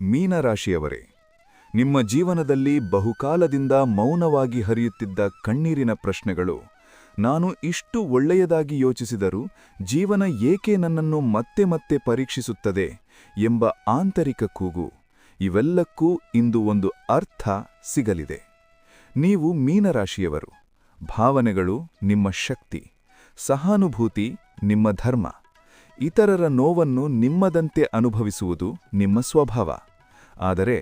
ಮೀನರಾಶಿಯವರೇ, ನಿಮ್ಮ ಜೀವನದಲ್ಲಿ ಬಹುಕಾಲದಿಂದ ಮೌನವಾಗಿ ಹರಿಯುತ್ತಿದ್ದ ಕಣ್ಣೀರಿನ ಪ್ರಶ್ನೆಗಳು, ನಾನು ಇಷ್ಟು ಒಳ್ಳೆಯದಾಗಿ ಯೋಚಿಸಿದರೂ ಜೀವನ ಏಕೆ ನನ್ನನ್ನು ಮತ್ತೆ ಮತ್ತೆ ಪರೀಕ್ಷಿಸುತ್ತದೆ ಎಂಬ ಆಂತರಿಕ ಕೂಗು, ಇವೆಲ್ಲಕ್ಕೂ ಇಂದು ಒಂದು ಅರ್ಥ ಸಿಗಲಿದೆ. ನೀವು ಮೀನರಾಶಿಯವರು, ಭಾವನೆಗಳು ನಿಮ್ಮ ಶಕ್ತಿ, ಸಹಾನುಭೂತಿ ನಿಮ್ಮ ಧರ್ಮ, ಇತರರ ನೋವನ್ನು ನಿಮ್ಮದಂತೆ ಅನುಭವಿಸುವುದು ನಿಮ್ಮ ಸ್ವಭಾವ. ಆದರೆ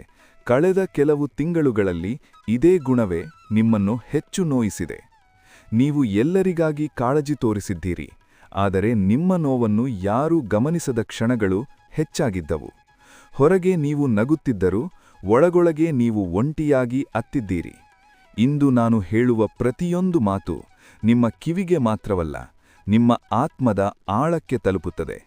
ಕಳೆದ ಕೆಲವು ತಿಂಗಳುಗಳಲ್ಲಿ ಇದೇ ಗುಣವೇ ನಿಮ್ಮನ್ನು ಹೆಚ್ಚು ನೋಯಿಸಿದೆ. ನೀವು ಎಲ್ಲರಿಗಾಗಿ ಕಾಳಜಿ ತೋರಿಸಿದ್ದೀರಿ, ಆದರೆ ನಿಮ್ಮ ನೋವನ್ನು ಯಾರೂ ಗಮನಿಸದ ಕ್ಷಣಗಳು ಹೆಚ್ಚಾಗಿದ್ದವು. ಹೊರಗೆ ನೀವು ನಗುತ್ತಿದ್ದರೂ ಒಳಗೊಳಗೆ ನೀವು ಒಂಟಿಯಾಗಿ ಅತ್ತಿದ್ದೀರಿ. ಇಂದು ನಾನು ಹೇಳುವ ಪ್ರತಿಯೊಂದು ಮಾತು ನಿಮ್ಮ ಕಿವಿಗೆ ಮಾತ್ರವಲ್ಲ, ನಿಮ್ಮ ಆತ್ಮದ ಆಳಕ್ಕೆ ತಲುಪುತ್ತದೆ.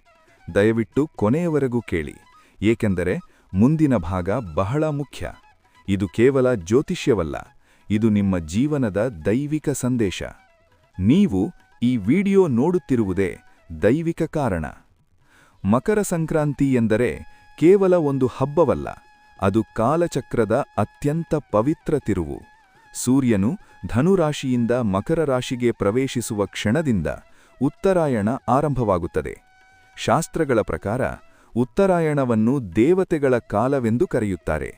ದಯವಿಟ್ಟು ಕೊನೆಯವರೆಗೂ ಕೇಳಿ, ಏಕೆಂದರೆ ಮುಂದಿನ ಭಾಗ ಬಹಳ ಮುಖ್ಯ. ಇದು ಕೇವಲ ಜ್ಯೋತಿಷ್ಯವಲ್ಲ, ಇದು ನಿಮ್ಮ ಜೀವನದ ದೈವಿಕ ಸಂದೇಶ. ನೀವು ಈ ವಿಡಿಯೋ ನೋಡುತ್ತಿರುವುದೇ ದೈವಿಕ ಕಾರಣ. ಮಕರ ಸಂಕ್ರಾಂತಿ ಎಂದರೆ ಕೇವಲ ಒಂದು ಹಬ್ಬವಲ್ಲ, ಅದು ಕಾಲಚಕ್ರದ ಅತ್ಯಂತ ಪವಿತ್ರ ತಿರುವು. ಸೂರ್ಯನು ಧನುರಾಶಿಯಿಂದ ಮಕರ ರಾಶಿಗೆ ಪ್ರವೇಶಿಸುವ ಕ್ಷಣದಿಂದ ಉತ್ತರಾಯಣ ಆರಂಭವಾಗುತ್ತದೆ. ಶಾಸ್ತ್ರಗಳ ಪ್ರಕಾರ ಉತ್ತರಾಯಣವನ್ನು ದೇವತೆಗಳ ಕಾಲವೆಂದು ಕರೆಯುತ್ತಾರೆ.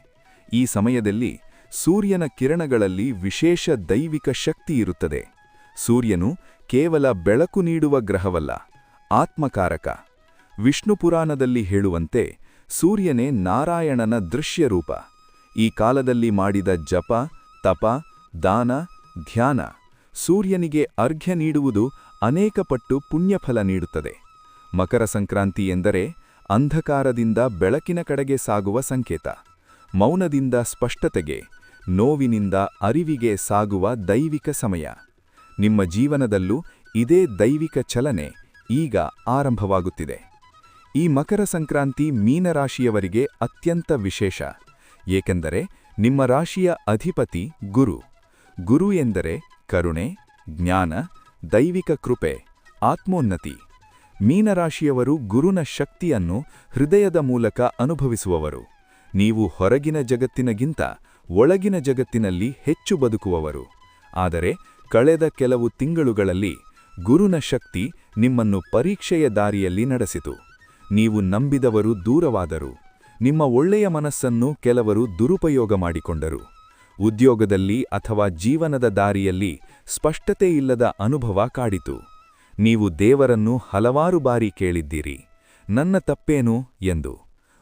ಈ ಸಮಯದಲ್ಲಿ ಸೂರ್ಯನ ಕಿರಣಗಳಲ್ಲಿ ವಿಶೇಷ ದೈವಿಕ ಶಕ್ತಿ ಇರುತ್ತದೆ. ಸೂರ್ಯನು ಕೇವಲ ಬೆಳಕು ನೀಡುವ ಗ್ರಹವಲ್ಲ, ಆತ್ಮಕಾರಕ. ವಿಷ್ಣು ಪುರಾಣದಲ್ಲಿ ಹೇಳುವಂತೆ ಸೂರ್ಯನೇ ನಾರಾಯಣನ ದೃಶ್ಯರೂಪ ಈ ಕಾಲದಲ್ಲಿ ಮಾಡಿದ ಜಪ, ತಪ, ದಾನ, ಧ್ಯಾನ ಸೂರ್ಯನಿಗೆ ಅರ್ಘ್ಯ ನೀಡುವುದು ಅನೇಕ ಪಟ್ಟು ಪುಣ್ಯಫಲ ನೀಡುತ್ತದೆ. ಮಕರ ಸಂಕ್ರಾಂತಿ ಎಂದರೆ ಅಂಧಕಾರದಿಂದ ಬೆಳಕಿನ ಕಡೆಗೆ ಸಾಗುವ ಸಂಕೇತ. ಮೌನದಿಂದ ಸ್ಪಷ್ಟತೆಗೆ, ನೋವಿನಿಂದ ಅರಿವಿಗೆ ಸಾಗುವ ದೈವಿಕ ಸಮಯ. ನಿಮ್ಮ ಜೀವನದಲ್ಲೂ ಇದೇ ದೈವಿಕ ಚಲನೆ ಈಗ ಆರಂಭವಾಗುತ್ತಿದೆ. ಈ ಮಕರ ಸಂಕ್ರಾಂತಿ ಮೀನರಾಶಿಯವರಿಗೆ ಅತ್ಯಂತ ವಿಶೇಷ. ಏಕೆಂದರೆ ನಿಮ್ಮ ರಾಶಿಯ ಅಧಿಪತಿ ಗುರು. ಗುರು ಎಂದರೆ ಕರುಣೆ, ಜ್ಞಾನ, ದೈವಿಕ ಕೃಪೆ, ಆತ್ಮೋನ್ನತಿ. ಮೀನರಾಶಿಯವರು ಗುರುನ ಶಕ್ತಿಯನ್ನು ಹೃದಯದ ಮೂಲಕ ಅನುಭವಿಸುವವರು. ನೀವು ಹೊರಗಿನ ಜಗತ್ತಿನಗಿಂತ ಒಳಗಿನ ಜಗತ್ತಿನಲ್ಲಿ ಹೆಚ್ಚು ಬದುಕುವವರು. ಆದರೆ ಕಳೆದ ಕೆಲವು ತಿಂಗಳುಗಳಲ್ಲಿ ಗುರುನ ಶಕ್ತಿ ನಿಮ್ಮನ್ನು ಪರೀಕ್ಷೆಯ ದಾರಿಯಲ್ಲಿ ನಡೆಸಿತು. ನೀವು ನಂಬಿದವರು ದೂರವಾದರು. ನಿಮ್ಮ ಒಳ್ಳೆಯ ಮನಸ್ಸನ್ನು ಕೆಲವರು ದುರುಪಯೋಗ ಮಾಡಿಕೊಂಡರು. ಉದ್ಯೋಗದಲ್ಲಿ ಅಥವಾ ಜೀವನದ ದಾರಿಯಲ್ಲಿ ಸ್ಪಷ್ಟತೆಯಿಲ್ಲದ ಅನುಭವ ಕಾಡಿತು. ನೀವು ದೇವರನ್ನು ಹಲವಾರು ಬಾರಿ ಕೇಳಿದ್ದೀರಿ. ನನ್ನ ತಪ್ಪೇನು? ಎಂದು.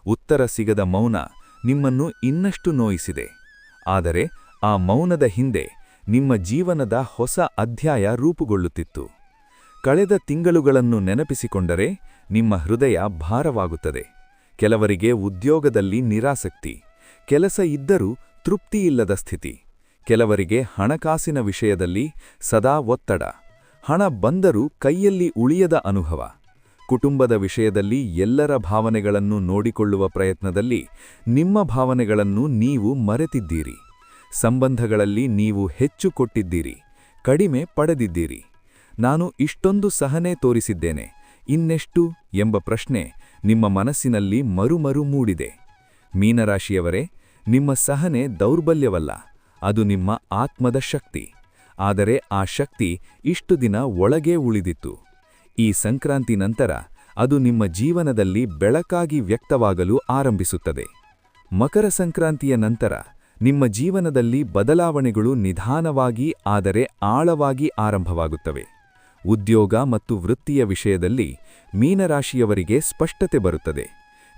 ಉತ್ತರ ಸಿಗದ ಮೌನ ನಿಮ್ಮನ್ನು ಇನ್ನಷ್ಟು ನೋಯಿಸಿದೆ. ಆದರೆ ಆ ಮೌನದ ಹಿಂದೆ ನಿಮ್ಮ ಜೀವನದ ಹೊಸ ಅಧ್ಯಾಯ ರೂಪುಗೊಳ್ಳುತ್ತಿತ್ತು. ಕಳೆದ ತಿಂಗಳುಗಳನ್ನು ನೆನಪಿಸಿಕೊಂಡರೆ ನಿಮ್ಮ ಹೃದಯ ಭಾರವಾಗುತ್ತದೆ. ಕೆಲವರಿಗೆ ಉದ್ಯೋಗದಲ್ಲಿ ನಿರಾಸಕ್ತಿ, ಕೆಲಸ ಇದ್ದರೂ ತೃಪ್ತಿಯಿಲ್ಲದ ಸ್ಥಿತಿ, ಕೆಲವರಿಗೆ ಹಣಕಾಸಿನ ವಿಷಯದಲ್ಲಿ ಸದಾ ಒತ್ತಡ ಹಣ ಬಂದರೂ ಕೈಯಲ್ಲಿ ಉಳಿಯದ ಅನುಭವ. ಕುಟುಂಬದ ವಿಷಯದಲ್ಲಿ ಎಲ್ಲರ ಭಾವನೆಗಳನ್ನು ನೋಡಿಕೊಳ್ಳುವ ಪ್ರಯತ್ನದಲ್ಲಿ ನಿಮ್ಮ ಭಾವನೆಗಳನ್ನು ನೀವು ಮರೆತಿದ್ದೀರಿ. ಸಂಬಂಧಗಳಲ್ಲಿ ನೀವು ಹೆಚ್ಚು ಕೊಟ್ಟಿದ್ದೀರಿ, ಕಡಿಮೆ ಪಡೆದಿದ್ದೀರಿ. ನಾನು ಇಷ್ಟೊಂದು ಸಹನೆ ತೋರಿಸಿದ್ದೇನೆ, ಇನ್ನೆಷ್ಟು ಎಂಬ ಪ್ರಶ್ನೆ ನಿಮ್ಮ ಮನಸ್ಸಿನಲ್ಲಿ ಮರುಮರು ಮೂಡಿದೆ. ಮೀನರಾಶಿಯವರೇ, ನಿಮ್ಮ ಸಹನೆ ದೌರ್ಬಲ್ಯವಲ್ಲ, ಅದು ನಿಮ್ಮ ಆತ್ಮದ ಶಕ್ತಿ. ಆದರೆ ಆ ಶಕ್ತಿ ಇಷ್ಟು ದಿನ ಒಳಗೇ ಉಳಿದಿತ್ತು. ಈ ಸಂಕ್ರಾಂತಿ ನಂತರ ಅದು ನಿಮ್ಮ ಜೀವನದಲ್ಲಿ ಬೆಳಕಾಗಿ ವ್ಯಕ್ತವಾಗಲು ಆರಂಭಿಸುತ್ತದೆ. ಮಕರ ಸಂಕ್ರಾಂತಿಯ ನಂತರ ನಿಮ್ಮ ಜೀವನದಲ್ಲಿ ಬದಲಾವಣೆಗಳು ನಿಧಾನವಾಗಿ ಆದರೆ ಆಳವಾಗಿ ಆರಂಭವಾಗುತ್ತವೆ. ಉದ್ಯೋಗ ಮತ್ತು ವೃತ್ತಿಯ ವಿಷಯದಲ್ಲಿ ಮೀನರಾಶಿಯವರಿಗೆ ಸ್ಪಷ್ಟತೆ ಬರುತ್ತದೆ.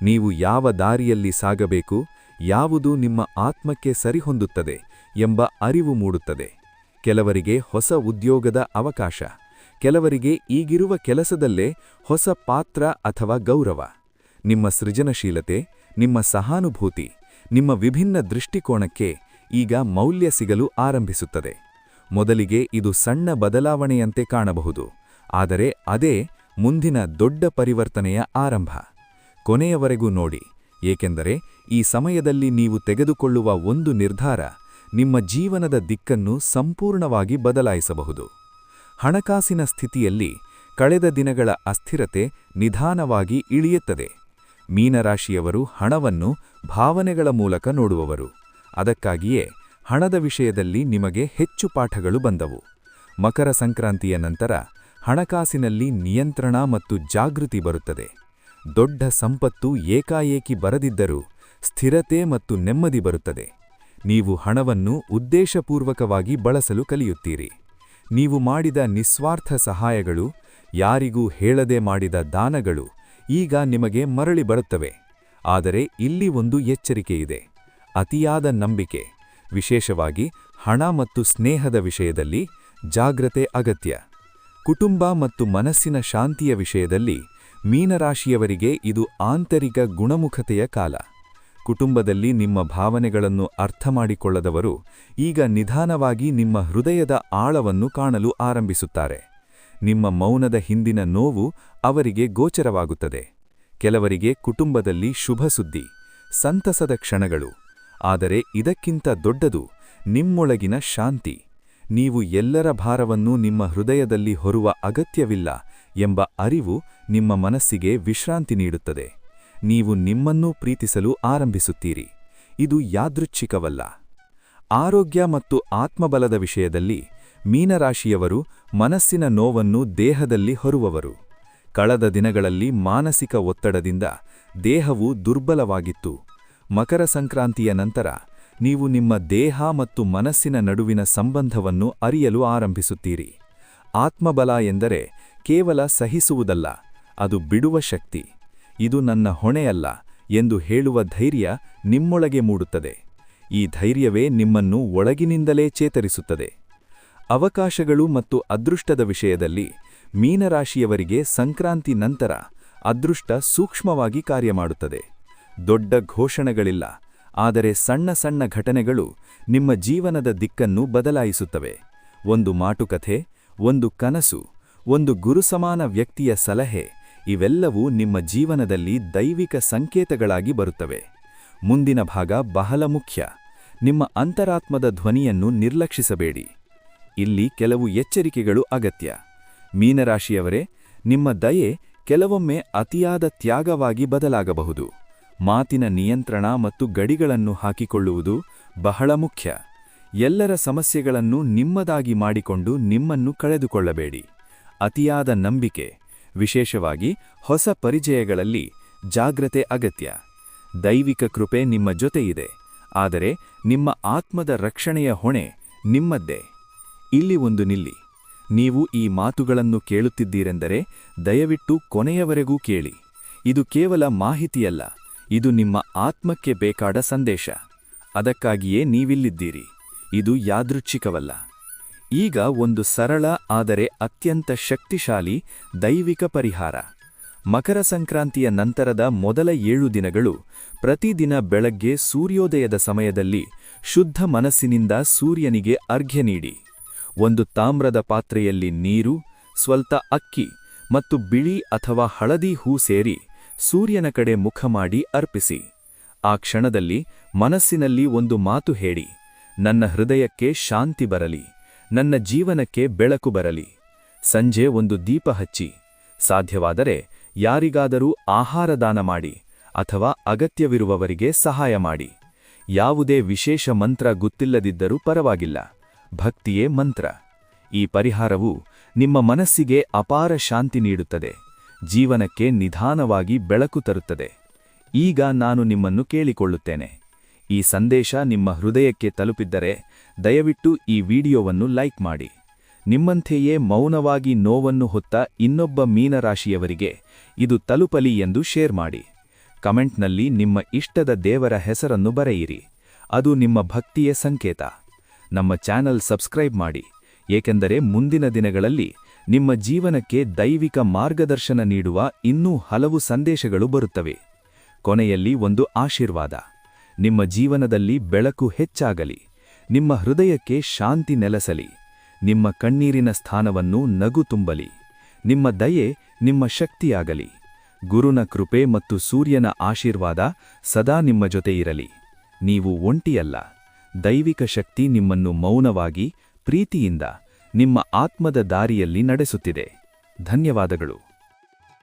ನೀವು ಯಾವ ದಾರಿಯಲ್ಲಿ ಸಾಗಬೇಕು, ಯಾವುದು ನಿಮ್ಮ ಆತ್ಮಕ್ಕೆ ಸರಿಹೊಂದುತ್ತದೆ ಎಂಬ ಅರಿವು ಮೂಡುತ್ತದೆ. ಕೆಲವರಿಗೆ ಹೊಸ ಉದ್ಯೋಗದ ಅವಕಾಶ, ಕೆಲವರಿಗೆ ಈಗಿರುವ ಕೆಲಸದಲ್ಲೇ ಹೊಸ ಪಾತ್ರ ಅಥವಾ ಗೌರವ. ನಿಮ್ಮ ಸೃಜನಶೀಲತೆ, ನಿಮ್ಮ ಸಹಾನುಭೂತಿ, ನಿಮ್ಮ ವಿಭಿನ್ನ ದೃಷ್ಟಿಕೋನಕ್ಕೆ ಈಗ ಮೌಲ್ಯ ಸಿಗಲು ಆರಂಭಿಸುತ್ತದೆ. ಮೊದಲಿಗೆ ಇದು ಸಣ್ಣ ಬದಲಾವಣೆಯಂತೆ ಕಾಣಬಹುದು, ಆದರೆ ಅದೇ ಮುಂದಿನ ದೊಡ್ಡ ಪರಿವರ್ತನೆಯ ಆರಂಭ. ಕೊನೆಯವರೆಗೂ ನೋಡಿ, ಏಕೆಂದರೆ ಈ ಸಮಯದಲ್ಲಿ ನೀವು ತೆಗೆದುಕೊಳ್ಳುವ ಒಂದು ನಿರ್ಧಾರ ನಿಮ್ಮ ಜೀವನದ ದಿಕ್ಕನ್ನು ಸಂಪೂರ್ಣವಾಗಿ ಬದಲಾಯಿಸಬಹುದು. ಹಣಕಾಸಿನ ಸ್ಥಿತಿಯಲ್ಲಿ ಕಳೆದ ದಿನಗಳ ಅಸ್ಥಿರತೆ ನಿಧಾನವಾಗಿ ಇಳಿಯುತ್ತದೆ. ಮೀನರಾಶಿಯವರು ಹಣವನ್ನು ಭಾವನೆಗಳ ಮೂಲಕ ನೋಡುವವರು. ಅದಕ್ಕಾಗಿಯೇ ಹಣದ ವಿಷಯದಲ್ಲಿ ನಿಮಗೆ ಹೆಚ್ಚು ಪಾಠಗಳು ಬಂದವು. ಮಕರ ಸಂಕ್ರಾಂತಿಯ ನಂತರ ಹಣಕಾಸಿನಲ್ಲಿ ನಿಯಂತ್ರಣ ಮತ್ತು ಜಾಗೃತಿ ಬರುತ್ತದೆ. ದೊಡ್ಡ ಸಂಪತ್ತು ಏಕಾಏಕಿ ಬರದಿದ್ದರೂ ಸ್ಥಿರತೆ ಮತ್ತು ನೆಮ್ಮದಿ ಬರುತ್ತದೆ. ನೀವು ಹಣವನ್ನು ಉದ್ದೇಶಪೂರ್ವಕವಾಗಿ ಬಳಸಲು ಕಲಿಯುತ್ತೀರಿ. ನೀವು ಮಾಡಿದ ನಿಸ್ವಾರ್ಥ ಸಹಾಯಗಳು, ಯಾರಿಗೂ ಹೇಳದೆ ಮಾಡಿದ ದಾನಗಳು ಈಗ ನಿಮಗೆ ಮರಳಿ ಬರುತ್ತವೆ. ಆದರೆ ಇಲ್ಲಿ ಒಂದು ಎಚ್ಚರಿಕೆಯಿದೆ ಅತಿಯಾದ ನಂಬಿಕೆ, ವಿಶೇಷವಾಗಿ ಹಣ ಮತ್ತು ಸ್ನೇಹದ ವಿಷಯದಲ್ಲಿ ಜಾಗ್ರತೆ ಅಗತ್ಯ. ಕುಟುಂಬ ಮತ್ತು ಮನಸ್ಸಿನ ಶಾಂತಿಯ ವಿಷಯದಲ್ಲಿ ಮೀನರಾಶಿಯವರಿಗೆ ಇದು ಆಂತರಿಕ ಗುಣಮುಖತೆಯ ಕಾಲ. ಕುಟುಂಬದಲ್ಲಿ ನಿಮ್ಮ ಭಾವನೆಗಳನ್ನು ಅರ್ಥಮಾಡಿಕೊಳ್ಳದವರು ಈಗ ನಿಧಾನವಾಗಿ ನಿಮ್ಮ ಹೃದಯದ ಆಳವನ್ನು ಕಾಣಲು ಆರಂಭಿಸುತ್ತಾರೆ. ನಿಮ್ಮ ಮೌನದ ಹಿಂದಿನ ನೋವು ಅವರಿಗೆ ಗೋಚರವಾಗುತ್ತದೆ. ಕೆಲವರಿಗೆ ಕುಟುಂಬದಲ್ಲಿ ಶುಭ ಸುದ್ದಿ, ಸಂತಸದ ಕ್ಷಣಗಳು, ಆದರೆ ಇದಕ್ಕಿಂತ ದೊಡ್ಡದು ನಿಮ್ಮೊಳಗಿನ ಶಾಂತಿ. ನೀವು ಎಲ್ಲರ ಭಾರವನ್ನು ನಿಮ್ಮ ಹೃದಯದಲ್ಲಿ ಹೊರುವ ಅಗತ್ಯವಿಲ್ಲ ಎಂಬ ಅರಿವು ನಿಮ್ಮ ಮನಸ್ಸಿಗೆ ವಿಶ್ರಾಂತಿ ನೀಡುತ್ತದೆ. ನೀವು ನಿಮ್ಮನ್ನು ಪ್ರೀತಿಸಲು ಆರಂಭಿಸುತ್ತೀರಿ. ಇದು ಯಾದೃಚ್ಛಿಕವಲ್ಲ. ಆರೋಗ್ಯ ಮತ್ತು ಆತ್ಮಬಲದ ವಿಷಯದಲ್ಲಿ ಮೀನರಾಶಿಯವರು ಮನಸ್ಸಿನ ನೋವನ್ನು ದೇಹದಲ್ಲಿ ಹೊರುವವರು. ಕಳೆದ ದಿನಗಳಲ್ಲಿ ಮಾನಸಿಕ ಒತ್ತಡದಿಂದ ದೇಹವು ದುರ್ಬಲವಾಗಿತ್ತು. ಮಕರ ಸಂಕ್ರಾಂತಿಯ ನಂತರ ನೀವು ನಿಮ್ಮ ದೇಹ ಮತ್ತು ಮನಸ್ಸಿನ ನಡುವಿನ ಸಂಬಂಧವನ್ನು ಅರಿಯಲು ಆರಂಭಿಸುತ್ತೀರಿ. ಆತ್ಮಬಲ ಎಂದರೆ ಕೇವಲ ಸಹಿಸುವುದಲ್ಲ, ಅದು ಬಿಡುವ ಶಕ್ತಿ. ಇದು ನನ್ನ ಹೊಣೆಯಲ್ಲ ಎಂದು ಹೇಳುವ ಧೈರ್ಯ ನಿಮ್ಮೊಳಗೆ ಮೂಡುತ್ತದೆ. ಈ ಧೈರ್ಯವೇ ನಿಮ್ಮನ್ನು ಒಳಗಿನಿಂದಲೇ ಚೇತರಿಸುತ್ತದೆ. ಅವಕಾಶಗಳು ಮತ್ತು ಅದೃಷ್ಟದ ವಿಷಯದಲ್ಲಿ ಮೀನರಾಶಿಯವರಿಗೆ ಸಂಕ್ರಾಂತಿ ನಂತರ ಅದೃಷ್ಟ ಸೂಕ್ಷ್ಮವಾಗಿ ಕಾರ್ಯ ಮಾಡುತ್ತದೆ ದೊಡ್ಡ ಘೋಷಣೆಗಳಿಲ್ಲ, ಆದರೆ ಸಣ್ಣ ಸಣ್ಣ ಘಟನೆಗಳು ನಿಮ್ಮ ಜೀವನದ ದಿಕ್ಕನ್ನು ಬದಲಾಯಿಸುತ್ತವೆ. ಒಂದು ಮಾಟುಕಥೆ, ಒಂದು ಕನಸು, ಒಂದು ಗುರುಸಮಾನ ವ್ಯಕ್ತಿಯ ಸಲಹೆ ಇವೆಲ್ಲವೂ ನಿಮ್ಮ ಜೀವನದಲ್ಲಿ ದೈವಿಕ ಸಂಕೇತಗಳಾಗಿ ಬರುತ್ತವೆ. ಮುಂದಿನ ಭಾಗ ಬಹಳ ಮುಖ್ಯ. ನಿಮ್ಮ ಅಂತರಾತ್ಮದ ಧ್ವನಿಯನ್ನು ನಿರ್ಲಕ್ಷಿಸಬೇಡಿ. ಇಲ್ಲಿ ಕೆಲವು ಎಚ್ಚರಿಕೆಗಳು ಅಗತ್ಯ. ಮೀನರಾಶಿಯವರೇ, ನಿಮ್ಮ ದಯೆ ಕೆಲವೊಮ್ಮೆ ಅತಿಯಾದ ತ್ಯಾಗವಾಗಿ ಬದಲಾಗಬಹುದು. ಮಾತಿನ ನಿಯಂತ್ರಣ ಮತ್ತು ಗಡಿಗಳನ್ನು ಹಾಕಿಕೊಳ್ಳುವುದು ಬಹಳ ಮುಖ್ಯ. ಎಲ್ಲರ ಸಮಸ್ಯೆಗಳನ್ನು ನಿಮ್ಮದಾಗಿ ಮಾಡಿಕೊಂಡು ನಿಮ್ಮನ್ನು ಕಳೆದುಕೊಳ್ಳಬೇಡಿ. ಅತಿಯಾದ ನಂಬಿಕೆ ವಿಶೇಷವಾಗಿ ಹೊಸ ಪರಿಚಯಗಳಲ್ಲಿ ಜಾಗ್ರತೆ ಅಗತ್ಯ. ದೈವಿಕ ಕೃಪೆ ನಿಮ್ಮ ಜೊತೆಯಿದೆ. ಆದರೆ ನಿಮ್ಮ ಆತ್ಮದ ರಕ್ಷಣೆಯ ಹೊಣೆ ನಿಮ್ಮದ್ದೇ. ಇಲ್ಲಿ ಒಂದು ನಿಲ್ಲಿ. ನೀವು ಈ ಮಾತುಗಳನ್ನು ಕೇಳುತ್ತಿದ್ದೀರೆಂದರೆ ದಯವಿಟ್ಟು ಕೊನೆಯವರೆಗೂ ಕೇಳಿ. ಇದು ಕೇವಲ ಮಾಹಿತಿಯಲ್ಲ. ಇದು ನಿಮ್ಮ ಆತ್ಮಕ್ಕೆ ಬೇಕಾದ ಸಂದೇಶ. ಅದಕ್ಕಾಗಿಯೇ ನೀವಿಲ್ಲಿದ್ದೀರಿ. ಇದು ಯಾದೃಚ್ಛಿಕವಲ್ಲ. ಈಗ ಒಂದು ಸರಳ, ಆದರೆ ಅತ್ಯಂತ ಶಕ್ತಿಶಾಲಿ ದೈವಿಕ ಪರಿಹಾರ. ಮಕರ ಸಂಕ್ರಾಂತಿಯ ನಂತರದ ಮೊದಲ ಏಳು ದಿನಗಳು ಪ್ರತಿದಿನ ಬೆಳಗ್ಗೆ ಸೂರ್ಯೋದಯದ ಸಮಯದಲ್ಲಿ ಶುದ್ಧ ಮನಸ್ಸಿನಿಂದ ಸೂರ್ಯನಿಗೆ ಅರ್ಘ್ಯ ನೀಡಿ. ಒಂದು ತಾಮ್ರದ ಪಾತ್ರೆಯಲ್ಲಿ ನೀರು, ಸ್ವಲ್ಪ ಅಕ್ಕಿ ಮತ್ತು ಬಿಳಿ ಅಥವಾ ಹಳದಿ ಹೂ ಸೇರಿ ಸೂರ್ಯನ ಕಡೆ ಮುಖ ಮಾಡಿ ಅರ್ಪಿಸಿ. ಆ ಕ್ಷಣದಲ್ಲಿ ಮನಸ್ಸಿನಲ್ಲಿ ಒಂದು ಮಾತು ಹೇಳಿ, ನನ್ನ ಹೃದಯಕ್ಕೆ ಶಾಂತಿ ಬರಲಿ. ನನ್ನ ಜೀವನಕ್ಕೆ ಬೆಳಕು ಬರಲಿ. ಸಂಜೆ ಒಂದು ದೀಪ ಹಚ್ಚಿ. ಸಾಧ್ಯವಾದರೆ ಯಾರಿಗಾದರೂ ಆಹಾರ ದಾನ ಮಾಡಿ ಅಥವಾ ಅಗತ್ಯವಿರುವವರಿಗೆ ಸಹಾಯ ಮಾಡಿ. ಯಾವುದೇ ವಿಶೇಷ ಮಂತ್ರ ಗೊತ್ತಿಲ್ಲದಿದ್ದರೂ ಪರವಾಗಿಲ್ಲ. ಭಕ್ತಿಯೇ ಮಂತ್ರ. ಈ ಪರಿಹಾರವು ನಿಮ್ಮ ಮನಸ್ಸಿಗೆ ಅಪಾರ ಶಾಂತಿ ನೀಡುತ್ತದೆ. ಜೀವನಕ್ಕೆ ನಿಧಾನವಾಗಿ ಬೆಳಕು ತರುತ್ತದೆ. ಈಗ ನಾನು ನಿಮ್ಮನ್ನು ಕೇಳಿಕೊಳ್ಳುತ್ತೇನೆ. ಈ ಸಂದೇಶ ನಿಮ್ಮ ಹೃದಯಕ್ಕೆ ತಲುಪಿದ್ದರೆ ದಯವಿಟ್ಟು ಈ ವಿಡಿಯೋವನ್ನು ಲೈಕ್ ಮಾಡಿ. ನಿಮ್ಮಂತೆಯೇ ಮೌನವಾಗಿ ನೋವನ್ನು ಹೊತ್ತ ಇನ್ನೊಬ್ಬ ಮೀನರಾಶಿಯವರಿಗೆ ಇದು ತಲುಪಲಿ ಎಂದು ಶೇರ್ ಮಾಡಿ. ಕಮೆಂಟ್ನಲ್ಲಿ ನಿಮ್ಮ ಇಷ್ಟದ ದೇವರ ಹೆಸರನ್ನು ಬರೆಯಿರಿ. ಅದು ನಿಮ್ಮ ಭಕ್ತಿಯ ಸಂಕೇತ. ನಮ್ಮ ಚಾನಲ್ ಸಬ್ಸ್ಕ್ರೈಬ್ ಮಾಡಿ. ಏಕೆಂದರೆ ಮುಂದಿನ ದಿನಗಳಲ್ಲಿ ನಿಮ್ಮ ಜೀವನಕ್ಕೆ ದೈವಿಕ ಮಾರ್ಗದರ್ಶನ ನೀಡುವ ಇನ್ನೂ ಹಲವು ಸಂದೇಶಗಳು ಬರುತ್ತವೆ. ಕೊನೆಯಲ್ಲಿ ಒಂದು ಆಶೀರ್ವಾದ. ನಿಮ್ಮ ಜೀವನದಲ್ಲಿ ಬೆಳಕು ಹೆಚ್ಚಾಗಲಿ. ನಿಮ್ಮ ಹೃದಯಕ್ಕೆ ಶಾಂತಿ ನೆಲೆಸಲಿ. ನಿಮ್ಮ ಕಣ್ಣೀರಿನ ಸ್ಥಾನವನ್ನು ನಗು ತುಂಬಲಿ. ನಿಮ್ಮ ದಯೆ ನಿಮ್ಮ ಶಕ್ತಿಯಾಗಲಿ. ಗುರುನ ಕೃಪೆ ಮತ್ತು ಸೂರ್ಯನ ಆಶೀರ್ವಾದ ಸದಾ ನಿಮ್ಮ ಜೊತೆ ಇರಲಿ. ನೀವು ಒಂಟಿಯಲ್ಲ. ದೈವಿಕ ಶಕ್ತಿ ನಿಮ್ಮನ್ನು ಮೌನವಾಗಿ, ಪ್ರೀತಿಯಿಂದ ನಿಮ್ಮ ಆತ್ಮದ ದಾರಿಯಲ್ಲಿ ನಡೆಸುತ್ತಿದೆ. ಧನ್ಯವಾದಗಳು.